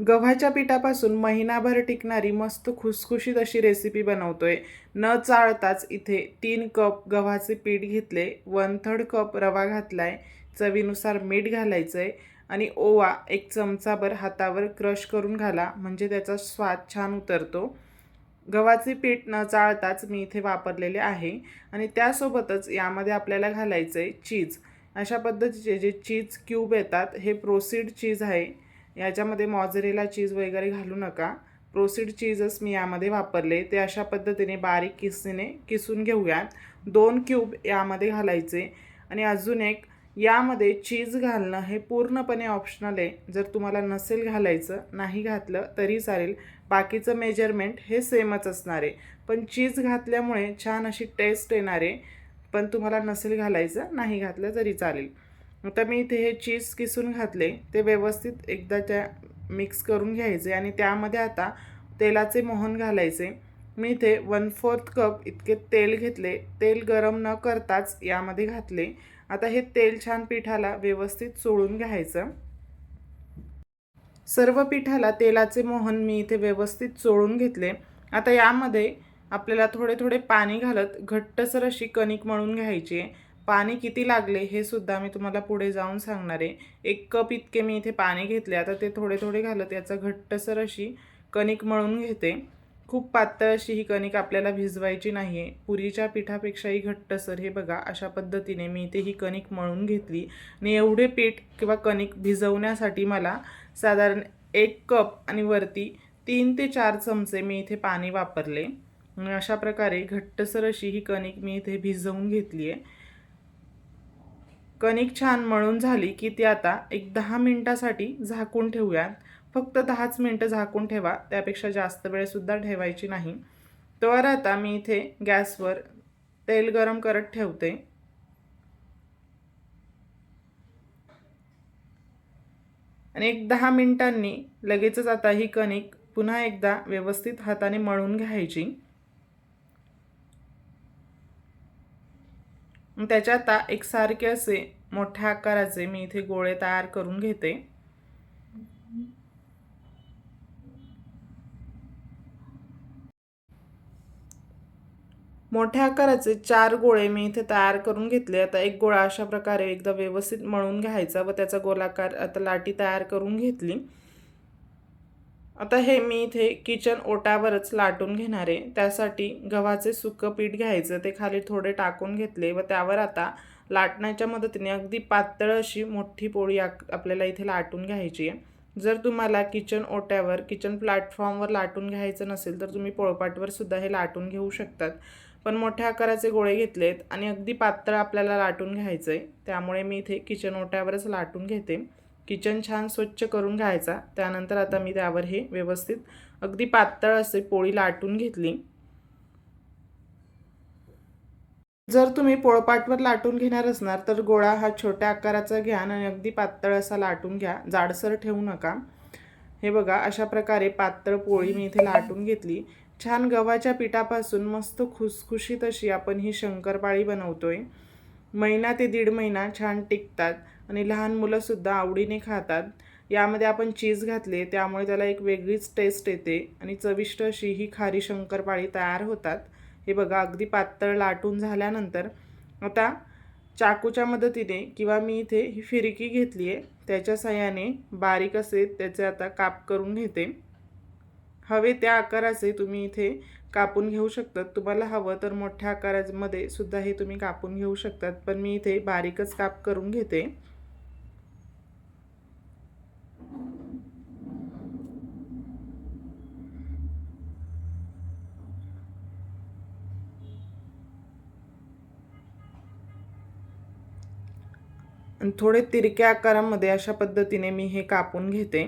गव्हाच्या पिठापासून महिनाभर टिकणारी मस्त खुसखुशीत अशी रेसिपी बनवतोय. न चाळताच इथे तीन कप गव्हाचे पीठ घेतले वन थर्ड कप रवा घातलाय चवीनुसार मीठ घालायचं आहे आणि ओवा एक चमचाभर हातावर क्रश करून घाला म्हणजे त्याचा स्वाद छान उतरतो. गव्हाचे पीठ न चाळताच मी इथे वापरलेले आहे आणि त्यासोबतच यामध्ये आपल्याला घालायचं आहे चीज अशा पद्धतीचे जे चीज क्यूब येतात हे प्रोसीड चीज आहे. याच्यामध्ये मॉझरेला चीज वगैरे घालू नका. प्रोसीड चीजच मी यामध्ये वापरले. ते अशा पद्धतीने बारीक किसीने किसून घेऊयात. दोन क्यूब यामध्ये घालायचे. आणि अजून एक यामध्ये चीज घालणं हे पूर्णपणे ऑप्शनल आहे. जर तुम्हाला नसेल घालायचं नाही घातलं तरी चालेल. बाकीचं मेजरमेंट हे सेमच असणार आहे. पण चीज घातल्यामुळे छान अशी टेस्ट येणार आहे. पण तुम्हाला नसेल घालायचं नाही घातलं तरी चालेल. आता मी इथे हे चीज किसून घातले ते व्यवस्थित एकदा त्या मिक्स करून घ्यायचे आणि त्यामध्ये आता तेलाचे मोहन घालायचे. मी इथे वन फोर्थ कप इतके तेल घेतले तेल गरम न करताच यामध्ये घातले. आता हे तेल छान पिठाला व्यवस्थित चोळून घ्यायचं. सर्व पिठाला तेलाचे मोहन मी इथे व्यवस्थित चोळून घेतले. आता यामध्ये आपल्याला थोडे थोडे पाणी घालत घट्टसर अशी कणिक मळून घ्यायची आहे. पाणी किती लागले हे सुद्धा मी तुम्हाला पुढे जाऊन सांगणार आहे. एक कप इतके मी इथे पाणी घेतले. आता ते थोडे थोडे घालत याचं घट्टसर अशी कणिक मळून घेते. खूप पातळ अशी ही कणिक आपल्याला भिजवायची नाही आहे पुरीच्या पिठापेक्षाही घट्टसर हे बघा अशा पद्धतीने मी इथे ही कणिक मळून घेतली. आणि एवढे पीठ किंवा कणिक भिजवण्यासाठी मला साधारण एक कप आणि वरती तीन ते चार चमचे मी इथे पाणी वापरले. अशा प्रकारे घट्टसर अशी ही कणिक मी इथे भिजवून घेतली आहे कणिक छान मळून झाली की ती आता एक दहा मिनटासाठी झाकून ठेवूयात. फक्त दहाच मिनटं झाकून ठेवा त्यापेक्षा जास्त वेळसुद्धा ठेवायची नाही. तर आता मी इथे गॅसवर तेल गरम करत ठेवते. आणि एक दहा मिनटांनी लगेचच आता ही कणिक पुन्हा एकदा व्यवस्थित हाताने मळून घ्यायची. त्याच्या आता एकसारखे असे मोठ्या आकाराचे मी इथे गोळे तयार करून घेते. मोठ्या आकाराचे चार गोळे मी इथे तयार करून घेतले. आता एक गोळा अशा प्रकारे एकदा व्यवस्थित मळून घ्यायचा व त्याचा गोलाकार आता लाटी तयार करून घेतली. आता हे मी इथे किचन ओटावरच लाटून घेणार आहे. त्यासाठी गव्हाचे सुकं पीठ घ्यायचं ते खाली थोडे टाकून घेतले व त्यावर आता लाटण्याच्या मदतीने अगदी पातळ अशी मोठी पोळी आपल्याला इथे लाटून घ्यायची आहे. जर तुम्हाला किचन ओट्यावर किचन प्लॅटफॉर्मवर लाटून घ्यायचं नसेल तर तुम्ही पोळपाटवर सुद्धा हे लाटून घेऊ शकतात. पण मोठ्या आकाराचे गोळे घेतलेत आणि अगदी पातळ आपल्याला लाटून घ्यायचं आहे त्यामुळे मी इथे किचन ओट्यावरच लाटून घेते. किचन छान स्वच्छ करून घ्यायचा. त्यानंतर आता मी त्यावर हे व्यवस्थित अगदी पातळ असे पोळी लाटून घेतली. जर तुम्ही पोळपाटवर लाटून घेणार असणार तर गोळा हा छोट्या आकाराचा घ्या आणि अगदी पातळ असा लाटून घ्या. जाडसर ठेवू नका. हे बघा अशा प्रकारे पातळ पोळी मी इथे लाटून घेतली. छान गव्हाच्या पिठापासून मस्त खुसखुशीत अशी आपण ही शंकरपाळी बनवतोय. महिना ते दीड महिना छान टिकतात. आणि लहान मुलंसुद्धा आवडीने खातात. यामध्ये आपण चीज घातले त्यामुळे त्याला एक वेगळीच टेस्ट येते आणि चविष्ट अशी ही खारी शंकरपाळी तयार होतात. हे बघा अगदी पातळ लाटून झाल्यानंतर. आता चाकूच्या मदतीने किंवा मी इथे ही फिरकी घेतली आहे. त्याच्या साह्याने बारीक असे त्याचे आता काप करून घेते. हवे त्या आकाराचे तुम्ही इथे कापून घेऊ शकतात. तुम्हाला हवं तर मोठ्या आकारामध्ये सुद्धा हे तुम्ही कापून घेऊ शकतात. पण मी इथे बारीकच काप करून घेते. थोडे तिरक्या आकारामध्ये अशा पद्धतीने मी हे कापून घेते.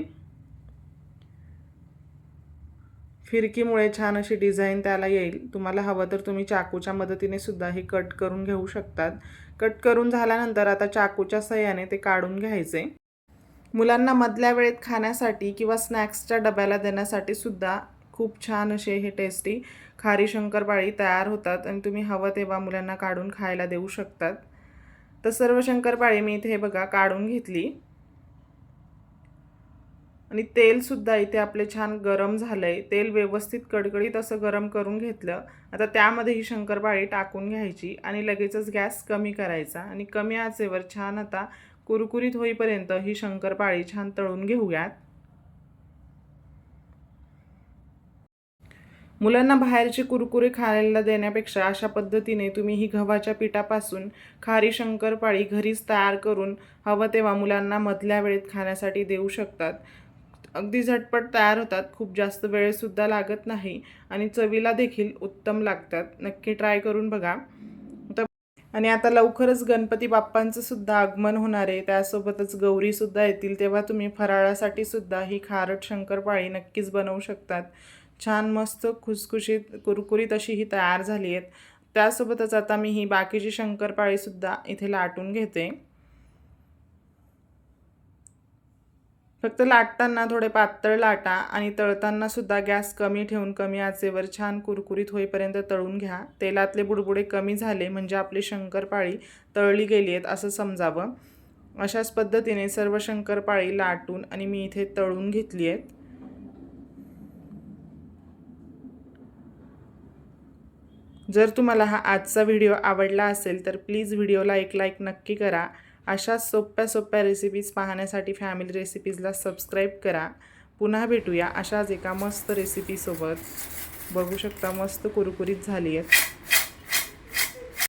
फिरकीमुळे छान अशी डिझाईन त्याला येईल. तुम्हाला हवं तर तुम्ही चाकूच्या मदतीने सुद्धा हे कट करून घेऊ शकतात. कट करून झाल्यानंतर आता चाकूच्या सह्याने ते काढून घ्यायचे. मुलांना मधल्या वेळेत खाण्यासाठी किंवा स्नॅक्सच्या डब्याला देण्यासाठी सुद्धा खूप छान असे हे टेस्टी खारी शंकरपाळी तयार होतात आणि तुम्ही हवं तेव्हा मुलांना काढून खायला देऊ शकतात. तर सर्व शंकरपाळी मी इथे हे बघा काढून घेतली. आणि तेलसुद्धा इथे आपले छान गरम झालं आहे तेल व्यवस्थित कडकडीत असं गरम करून घेतलं. आता त्यामध्ये ही शंकरपाळी टाकून घ्यायची आणि लगेचच गॅस कमी करायचा. आणि कमी आचेवर छान आता कुरकुरीत होईपर्यंत ही शंकरपाळी छान तळून घेऊयात. मुलांना बाहेरचे कुरकुरे खायला देण्यापेक्षा अशा पद्धतीने तुम्ही ही गव्हाच्या पिठापासून खारी शंकरपाळी घरीच तयार करून हवं तेव्हा मुलांना मधल्या वेळेत खाण्यासाठी देऊ शकतात. अगदी झटपट तयार होतात खूप जास्त वेळसुद्धा लागत नाही आणि चवीला देखील उत्तम लागतात. नक्की ट्राय करून बघा. तर आणि आता लवकरच गणपती बाप्पांचं सुद्धा आगमन होणार आहे. त्यासोबतच गौरीसुद्धा येतील तेव्हा तुम्ही फराळासाठी सुद्धा ही खारट शंकरपाळी नक्कीच बनवू शकतात. छान मस्त खुसखुशीत कुरकुरीत अशी ही तयार झाली आहेत. त्यासोबतच आता मी ही बाकीची शंकरपाळीसुद्धा इथे लाटून घेते. फक्त लाटताना थोडे पातळ लाटा आणि तळताना सुद्धा गॅस कमी ठेवून कमी आचेवर छान कुरकुरीत होईपर्यंत तळून घ्या. तेलातले बुडबुडे कमी झाले म्हणजे आपली शंकरपाळी तळली गेली आहेत असं समजावं. अशाच पद्धतीने सर्व शंकरपाळी लाटून आणि मी इथे तळून घेतली आहेत. जर तुम्हाला हा आजचा व्हिडिओ आवडला असेल तर प्लीज व्हिडिओला एक लाईक नक्की करा. अशाच सोप्या सोप्या रेसिपीज पाहण्यासाठी फॅमिली रेसिपीजला सबस्क्राईब करा. पुन्हा भेटूया अशाच एका मस्त रेसिपीसोबत बघू शकता मस्त कुरकुरीत झाली आहेत.